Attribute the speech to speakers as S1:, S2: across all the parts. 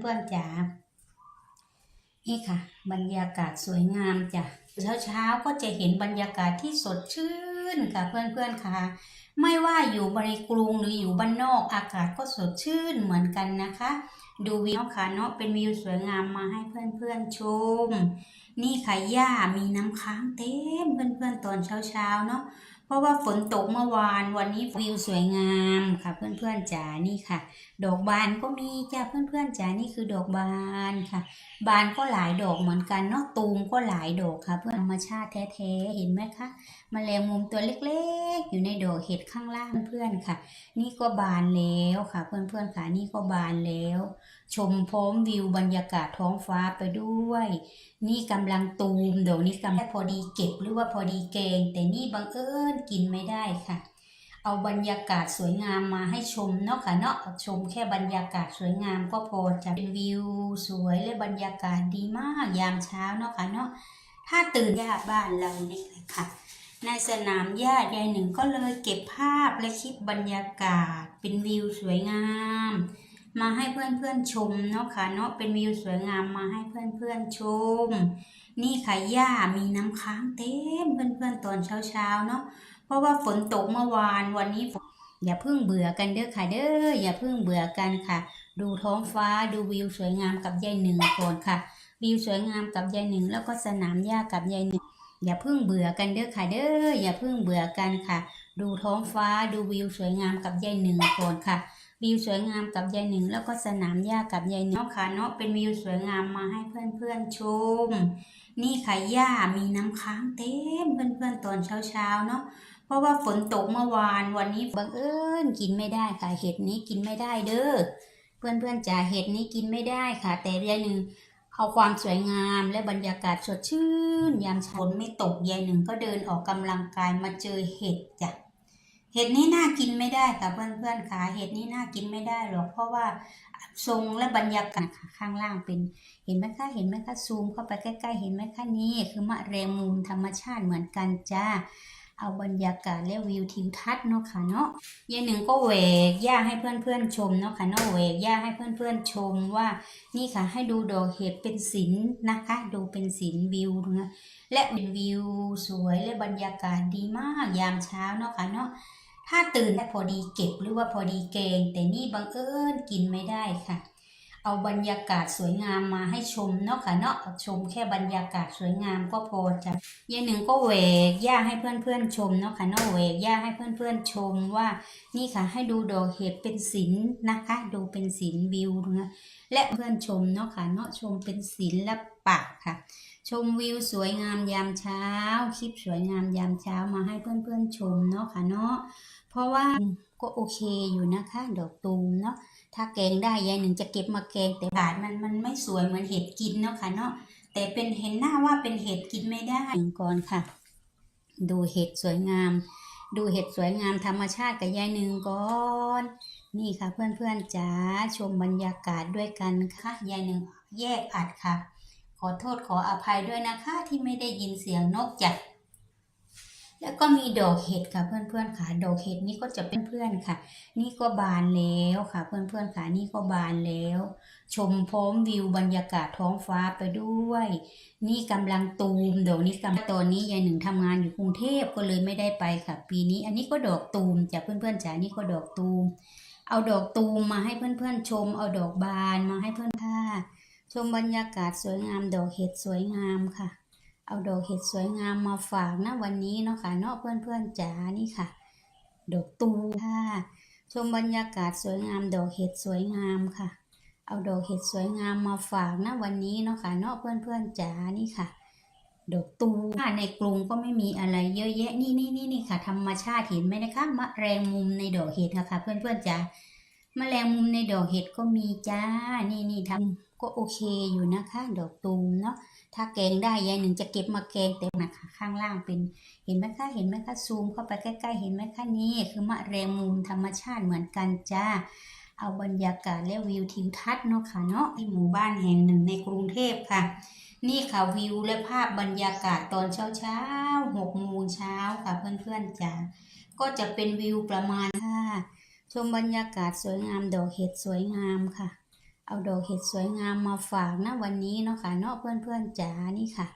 S1: เพื่อนๆจ๋านี่ค่ะ บรรยากาศสวยงามจ้ะเช้าๆก็จะเห็นบรรยากาศที่สดชื่นค่ะเพื่อนๆค่ะ ไม่ว่าอยู่บริกรุงหรืออยู่บ้านนอกอากาศก็สดชื่นเหมือนกันนะคะ ดูวิวค่ะเนาะเป็นวิวสวยงามมาให้เพื่อนๆชม นี่ค่ะหญ้ามีน้ำค้างเต็มเพื่อนๆตอนเช้าๆเนาะเพราะว่าฝนตกเมื่อวานวันนี้วิวสวยงามค่ะเพื่อนๆจ๋านี่ค่ะ ดอกบานก็มีจ้าเพื่อนๆจ๋านี่คือดอกบานค่ะ บานก็หลายดอกเหมือนกันเนาะตูมก็หลายดอกค่ะ เพื่อนธรรมชาติแท้ๆเห็นไหมคะมแมลงมุมตัวเล็กๆ อยู่ในดอกเห็ดข้างล่างเพื่อนๆค่ะ นี่ก็บานแล้วค่ะ เพื่อนๆค่ะนี่ก็บานแล้ว ชมพร้อมวิวบรรยากาศท้องฟ้าไปด้วย นี่กำลังตูมเดี๋ยวนี้กำลังพอดีเก็บหรือว่าพอดีเกง แต่นี่บังเอิญกินไม่ได้ค่ะ เอาบรรยากาศสวยงามมาให้ชมเนาะค่ะเนาะชมแค่บรรยากาศสวยงามก็พอจะเป็นวิวสวยและบรรยากาศดีมากยามเช้าเนาะค่ะเนาะถ้าตื่นญาบ้านเรานี่แหละค่ะ ในสนามหญ้ายายหนึ่งก็เลยเก็บภาพและคลิปบรรยากาศเป็นวิวสวยงาม มาให้เพื่อนๆชมเนาะค่ะเนาะเป็นวิวสวยงามมาให้เพื่อนๆชม นี่ค่ะหญ้ามีน้ำค้างเต็มเพื่อนๆตอนเช้าๆเนาะ เพราะว่าฝนตกเมื่อวานวันนี้อย่าเพิ่งเบื่อกันเด้อค่ะเด้ออย่าเพิ่งเบื่อกันค่ะ ดูท้องฟ้าดูวิวสวยงามกับยายหนึ่งก่อนค่ะ วิวสวยงามกับยายหนึ่ง แล้วก็สนามหญ้ากับยายหนึ่ง อย่าเพิ่งเบื่อกันเด้อค่ะเด้ออย่าเพิ่งเบื่อกันค่ะ ดูท้องฟ้าดูวิวสวยงามกับยายหนึ่งก่อนค่ะ วิวสวยงามกับยายหนึ่ง แล้วก็สนามหญ้ากับยายหนึ่งเนาะค่ะเนาะเป็นวิวสวยงามมาให้เพื่อนๆชม นี่ค่ะหญ้ามีน้ำค้างเต็มเพื่อนๆตอนเช้าๆเนาะ เพราะว่าฝนตกเมื่อวานวันนี้บังเอิญกินไม่ได้ค่ะเห็ดนี้กินไม่ได้เด้อเพื่อนๆจ๋าเห็ดนี้กินไม่ได้ค่ะ แต่ยายหนึ่งเอาความสวยงามและบรรยากาศสดชื่น ยามฝนไม่ตกยายหนึ่งก็เดินออกกำลังกายมาเจอเห็ดจ้ะเห็ดนี้น่ากินไม่ได้ค่ะเพื่อนๆค่ะเห็ดนี้น่ากินไม่ได้หรอกเพราะว่าทรงและบรรยากาศข้างล่างเป็น เห็นไหมคะเห็นไหมคะซูมเข้าไปใกล้ ๆ เห็นไหมคะนี่คือมะเร็งมุมธรรมชาติเหมือนกันจ้า เอาบรรยากาศและวิวทิวทัศน์เนาะค่ะเนาะยายหนึ่งก็แหวกย่าให้เพื่อนๆชมเนาะค่ะเนาะแหวกย่าให้เพื่อนๆชมว่านี่ค่ะให้ดูดอกเห็ดเป็นศิลป์นะคะ ดูเป็นศิลป์วิวนะและเป็นวิวสวยและบรรยากาศดีมากยามเช้าเนาะค่ะเนาะถ้าตื่นได้พอดีเก็บหรือว่าพอดีเกงแต่นี่บังเอิญกินไม่ได้ค่ะ เอาบรรยากาศสวยงามมาให้ชมเนาะค่ะเนาะชมแค่บรรยากาศสวยงามก็พอจ้ะยายหนึ่งก็แหวกย่าให้เพื่อนๆชมเนาะค่ะเนาะแหวกย่าให้เพื่อนๆชมว่านี่ค่ะให้ดูดอกเห็ดเป็นศิลป์นะคะ ดูเป็นศิลป์วิวนะและเพื่อนชมเนาะค่ะเนาะชมเป็นศิลปะค่ะ ชมวิวสวยงามยามเช้า คลิปสวยงามยามเช้ามาให้เพื่อนๆชมเนาะค่ะเนาะเพราะว่าก็โอเคอยู่นะคะ ดอกตูมเนาะ ถ้าแกงได้ยายหนึ่งจะเก็บมาแกงแต่บาดมันมันไม่สวยเหมือนเห็ดกินเนาะค่ะเนาะแต่เป็นเห็นหน้าว่าเป็นเห็ดกินไม่ได้ก่อนค่ะ ดูเห็ดสวยงาม ดูเห็ดสวยงามธรรมชาติกับยายหนึ่งก่อนนี่ค่ะเพื่อนๆจ๋าชมบรรยากาศด้วยกันค่ะยายหนึ่งแยกอัดค่ะ ขอโทษขออภัยด้วยนะคะที่ไม่ได้ยินเสียงนกจาก แล้วก็มีดอกเห็ดค่ะเพื่อนๆค่ะ ดอกเห็ดนี่ก็จะเป็นเพื่อนค่ะ นี่ก็บานแล้วค่ะ เพื่อนๆค่ะนี่ก็บานแล้ว ชมพร้อมวิวบรรยากาศท้องฟ้าไปด้วย นี่กำลังตูมเดี๋ยวนี้กำตอนนี้ยายหนึ่งทำงานอยู่กรุงเทพก็เลยไม่ได้ไปค่ะ ปีนี้ อันนี้ก็ดอกตูมจากเพื่อนๆจ๋านี่ก็ดอกตูม เอาดอกตูมมาให้เพื่อนๆชม เอาดอกบานมาให้เพื่อนค่ะชมบรรยากาศสวยงามดอกเห็ดสวยงามค่ะ เอาดอกเห็ดสวยงามมาฝากนะวันนี้เนาะค่ะเนาะเพื่อนๆจ๋านี่ค่ะ ดอกตูค่ะชมบรรยากาศสวยงามดอกเห็ดสวยงามค่ะ เอาดอกเห็ดสวยงามมาฝากนะวันนี้เนาะค่ะเนาะเพื่อนๆจ๋านี่ค่ะ ดอกตูมในกรุงก็ไม่มีอะไรเยอะแยะนี่นี่นี่นี่ค่ะ ธรรมชาติเห็นไหมนะคะมะแรงมุมในดอกเห็ดค่ะเพื่อนๆจ๋าแมลงมุมในดอกเห็ดก็มีจ้า นี่นี่ทำก็โอเคอยู่นะคะ ดอกตูมเนาะ ถ้าแกงได้ยายหนึ่งจะเก็บมาแกงแต่นะคะข้างล่างเป็นเห็นไหมคะเห็นไหมคะซูมเข้าไปใกล้ๆเห็นไหมคะนี่คือมะแรงมุมธรรมชาติเหมือนกันจ้าเอาบรรยากาศและวิวทิวทัศน์เนาะค่ะเนาะที่หมู่บ้านแห่งหนึ่งในกรุงเทพค่ะ นี่ค่ะวิวและภาพบรรยากาศตอนเช้าเช้าๆหกโมงเช้าค่ะเพื่อนๆจ้าก็จะเป็นวิวประมาณค่ะชมบรรยากาศสวยงามดอกเห็ดสวยงามค่ะ เอาดอกเห็ดสวยงามมาฝากนะวันนี้เนาะค่ะเนาะเพื่อนๆจ๋านี่ค่ะ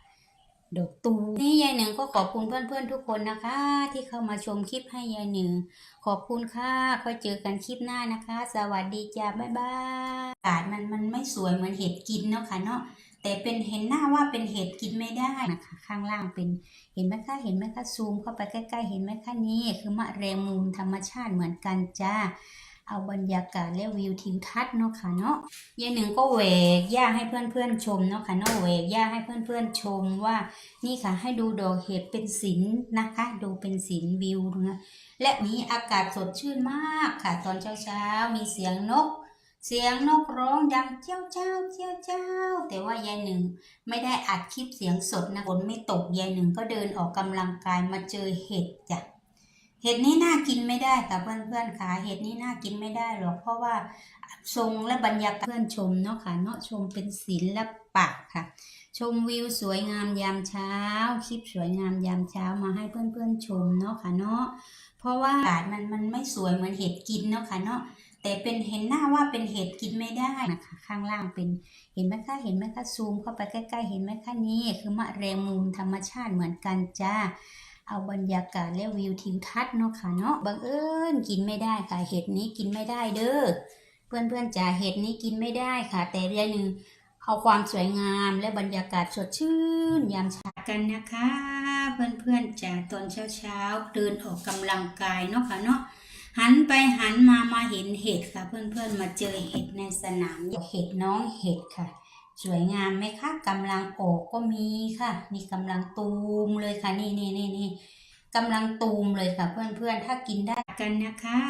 S1: ดอกตูนี่ยายหนึ่งก็ขอบคุณเพื่อนๆทุกคนนะคะ ที่เข้ามาชมคลิปให้ยายหนึ่งขอบคุณค่ะค่อยเจอกันคลิปหน้านะคะ สวัสดีจ้าบ๊ายบายอากาศมันมันไม่สวยเหมือนเห็ดกินเนาะค่ะเนาะแต่เป็นเห็นหน้าว่าเป็นเห็ดกินไม่ได้นะคะข้างล่างเป็นเห็นไหมคะเห็นไหมคะซูมเข้าไปใกล้ ๆ เห็นไหมคะนี่คือมะเร็งมุมธรรมชาติเหมือนกันจ้า เอาบรรยากาศและวิวทิวทัศน์เนาะค่ะเนาะยายหนึ่งก็แหวกย่าให้เพื่อนๆชมเนาะค่ะเนาะแหวกย่าให้เพื่อนๆชมว่านี่ค่ะให้ดูดอกเห็ดเป็นศิลป์นะคะ ดูเป็นศิลวิวนะและนี้อากาศสดชื่นมากค่ะ ตอนเช้าๆมีเสียงนกเสียงนกร้องดังเจ้าเจ้าเจ้าเจ้า แต่ว่ายายหนึ่งไม่ได้อัดคลิปเสียงสดนะฝนไม่ตกยายหนึ่งก็เดินออกกำลังกายมาเจอเห็ดจ้ะ เห็ดนี้น่ากินไม่ได้ค่ะเพื่อนๆค่ะเห็ดนี้น่ากินไม่ได้หรอกเพราะว่าทรงและบรรยากาศเพื่อนชมเนาะค่ะเนาะชมเป็นศิลปะค่ะ ชมวิวสวยงามยามเช้าคลิปสวยงามยามเช้ามาให้เพื่อนๆชมเนาะค่ะเนาะเพราะว่าอากาศมันมันไม่สวยเหมือนเห็ดกินเนาะค่ะเนาะแต่เป็นเห็นหน้าว่าเป็นเห็ดกินไม่ได้นะคะข้างล่างเป็นเห็นไหมคะเห็นไหมคะซูมเข้าไปใกล้ๆเห็นไหมคะนี่คือมะเร็งมุมธรรมชาติเหมือนกันจ้า เอาบรรยากาศและวิวทิวทัศน์เนาะค่ะเนาะบังเอิญกินไม่ได้ค่ะเห็ดนี้กินไม่ได้เด้อเพื่อนเพื่อนๆจ๋าเห็ดนี้กินไม่ได้ค่ะ แต่เรื่องหนึ่งเอาความสวยงามและบรรยากาศสดชื่นยามเช้ากันนะคะ เพื่อนเพื่อนๆจ๋าตอนเช้าเช้าๆเดินออกกำลังกายเนาะค่ะเนาะหันไปหันมามาเห็นเห็ดค่ะ เพื่อนเพื่อนๆมาเจอเห็ดในสนามเห็ดน้องเห็ดค่ะ สวยงามไหมคะกำลังออกก็มีค่ะ นี่กำลังตูมเลยค่ะ นี่นี่นี่นี่กำลังตูมเลยค่ะ เพื่อนๆถ้ากินได้กันนะคะ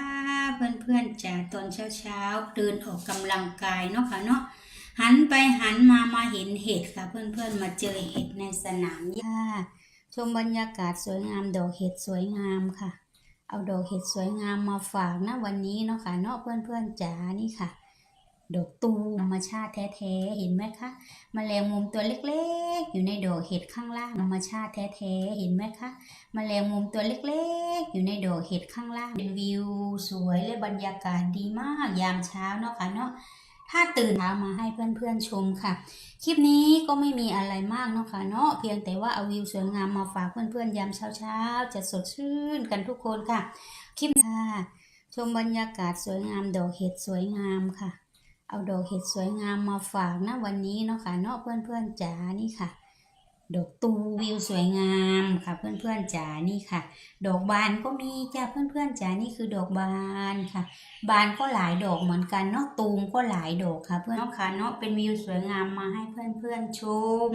S1: เพื่อนๆจ๋าตอนเช้าๆเดินออกกำลังกายเนาะค่ะเนาะหันไปหันมามาเห็นเห็ดค่ะ เพื่อนๆมาเจอเห็ดในสนามหญ้าชมบรรยากาศสวยงามดอกเห็ดสวยงามค่ะ เอาดอกเห็ดสวยงามมาฝากนะวันนี้เนาะค่ะเนาะเพื่อนๆจ๋านี่ค่ะ ดอกตูมธรรมชาติแท้ๆ เห็นไหมคะมแมลงมุมตัวเล็กๆ อยู่ในดอกเห็ดข้างล่างธรรมชาติแท้ๆ เห็นไหมคะมแมลงมุมตัวเล็กๆ อยู่ในดอกเห็ดข้างล่างเป็นวิว สวยและบรรยากาศดีมากยามเช้าเนาะค่ะเนาะถ้าตื่นเช้ามาให้เพื่อนๆชมค่ะ คลิปนี้ก็ไม่มีอะไรมากเนาะค่ะเนาะเพียงแต่ว่าเอาวิวสวยงามมาฝากเพื่อนๆยามเช้าๆจะสดชื่นกันทุกคนค่ะ คลิปนี้ค่ะชมบรรยากาศสวยงามดอกเห็ดสวยงามค่ะ เอาดอกเห็ดสวยงามมาฝากนะวันนี้เนาะค่ะเนาะเพื่อนๆจ๋านี่ค่ะ ดอกตูวิวสวยงามค่ะเพื่อนๆจ๋านี่ค่ะ ดอกบานก็มีจ้าเพื่อนๆจ๋านี่คือดอกบานค่ะ บานก็หลายดอกเหมือนกันเนาะตูมก็หลายดอกค่ะ เพื่อนเนาะค่ะเนาะเป็นวิวสวยงามมาให้เพื่อนๆชม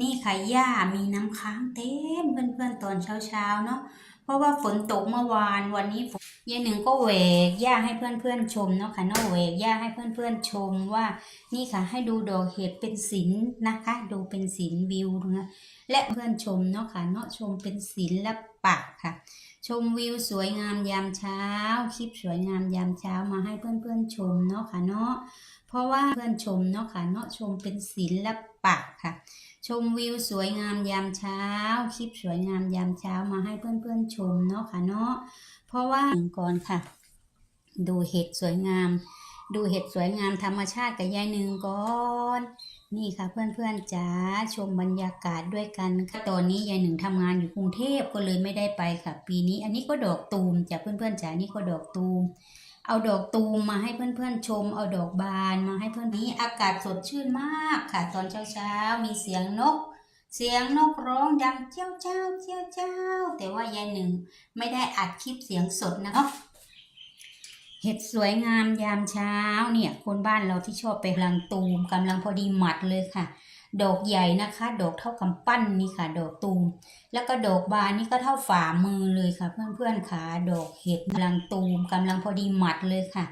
S1: นี่ค่ะหญ้ามีน้ำค้างเต็มเพื่อนๆตอนเช้าๆเนาะ เพราะว่าฝนตกเมื่อวานวันนี้ฝนยายหนึ่งก็แหวกย่าให้เพื่อนๆชมเนาะค่ะเนาะแหวกย่าให้เพื่อนๆชมว่านี่ค่ะให้ดูดอกเห็ดเป็นศิลป์นะคะ ดูเป็นศิลวิวนะและเพื่อนชมเนาะค่ะเนาะชมเป็นศิลปะค่ะ ชมวิวสวยงามยามเช้า คลิปสวยงามยามเช้ามาให้เพื่อนๆชมเนาะค่ะเนาะเพราะว่าเพื่อนชมเนาะค่ะเนาะชมเป็นศิลปะค่ะ ชมวิวสวยงามยามเช้า คลิปสวยงามยามเช้ามาให้เพื่อนๆชมเนาะค่ะเนาะเพราะว่าก่อนค่ะ ดูเห็ดสวยงาม ดูเห็ดสวยงามธรรมชาติกับยายหนึ่งก่อนนี่ค่ะเพื่อนๆจ๋าชมบรรยากาศด้วยกันค่ะตอนนี้ยายหนึ่งทำงานอยู่กรุงเทพก็เลยไม่ได้ไปค่ะ ปีนี้ อันนี้ก็ดอกตูมจ้ะเพื่อนๆจ๋านี่ก็ดอกตูม เอาดอกตูมมาให้เพื่อนๆชม เอาดอกบานมาให้เพื่อนนี้อากาศสดชื่นมากค่ะ ตอนเช้าๆมีเสียงนก เสียงนกร้องดังเจ้าเจ้าเจ้าเจ้า แต่ว่ายายหนึ่งไม่ได้อัดคลิปเสียงสดนะเนาะเห็ดสวยงามยามเช้าเนี่ย คนบ้านเราที่ชอบไปกำลังตูมกำลังพอดีหมัดเลยค่ะ ดอกใหญ่นะคะ ดอกเท่ากำปั้นนี่ค่ะ ดอกตูม แล้วก็ดอกบานนี่ก็เท่าฝ่ามือเลยค่ะ เพื่อนๆค่ะ ดอกเห็ดกำลังตูมกำลังพอดีหมัดเลยค่ะ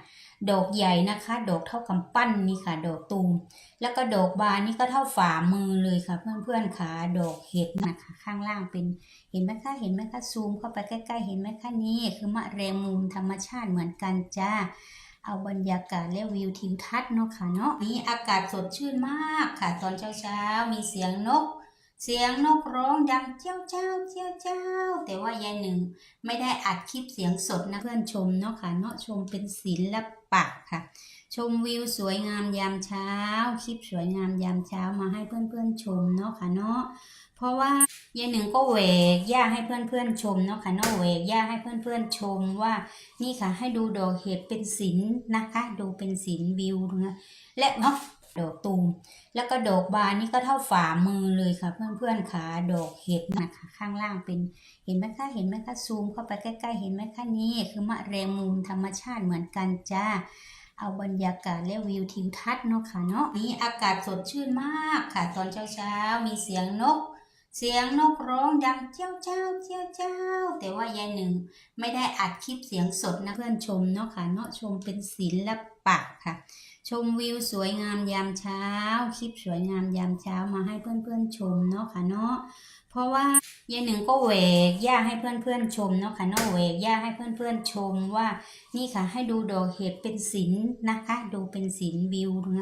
S1: ดอกใหญ่นะคะ ดอกเท่ากำปั้นนี่ค่ะ ดอกตูม แล้วก็ดอกบานนี่ก็เท่าฝ่ามือเลยค่ะ เพื่อนๆค่ะ ดอกเห็ดนะคะ ข้างล่างเป็น เห็นไหมคะ เห็นไหมคะ ซูมเข้าไปใกล้ๆ เห็นไหมคะนี่คือมะเร็งมุมธรรมชาติเหมือนกันจ้า เอาบรรยากาศและวิวทิวทัศน์เนาะค่ะเนาะนี่อากาศสดชื่นมากค่ะ ตอนเช้าๆมีเสียงนก เสียงนกร้องดังเจ้าเจ้าเจ้าเจ้า แต่ว่ายายหนึ่งไม่ได้อัดคลิปเสียงสดนะเพื่อนชมเนาะค่ะเนาะชมเป็นศิลปะค่ะ ชมวิวสวยงามยามเช้า คลิปสวยงามยามเช้ามาให้เพื่อนๆชมเนาะค่ะเนาะเพราะว่ายายหนึ่งก็แหวกย่าให้เพื่อนๆชมเนาะค่ะเนาะแหวกย่าให้เพื่อนๆชมว่านี่ค่ะให้ดูดอกเห็ดเป็นศิล์นะคะ ดูเป็นศิลวิวนะและเนาะดอกตูมแล้วก็ดอกบานนี่ก็เท่าฝ่ามือเลยค่ะ เพื่อนๆค่ะดอกเห็ดนะคะข้างล่างเป็นเห็นไหมคะเห็นไหมคะซูมเข้าไปใกล้ๆเห็นไหมคะนี่คือมะเร็งมุมธรรมชาติเหมือนกันจ้า เอาบรรยากาศและวิวทิวทัศน์เนาะค่ะเนาะนี่อากาศสดชื่นมากค่ะ ตอนเช้าๆมีเสียงนก เสียงนกร้องดังเจ้าเจ้าเจ้าเจ้า แต่ว่ายายหนึ่งไม่ได้อัดคลิปเสียงสดนะเพื่อนชมเนาะค่ะเนาะชมเป็นศิลปะค่ะ ชมวิวสวยงามยามเช้า คลิปสวยงามยามเช้ามาให้เพื่อนๆชมเนาะค่ะเนาะเพ ราะว่ายายหนึ่งก็แหวกย่าให้เพื่อนๆชมเนาะค่ะเนาะแหวกย่าให้เพื่อนๆชมว่านี่ค่ะให้ดูดอกเห็ดเป็นศิลป์นะคะ ดูเป็นศิลป์วิวนะ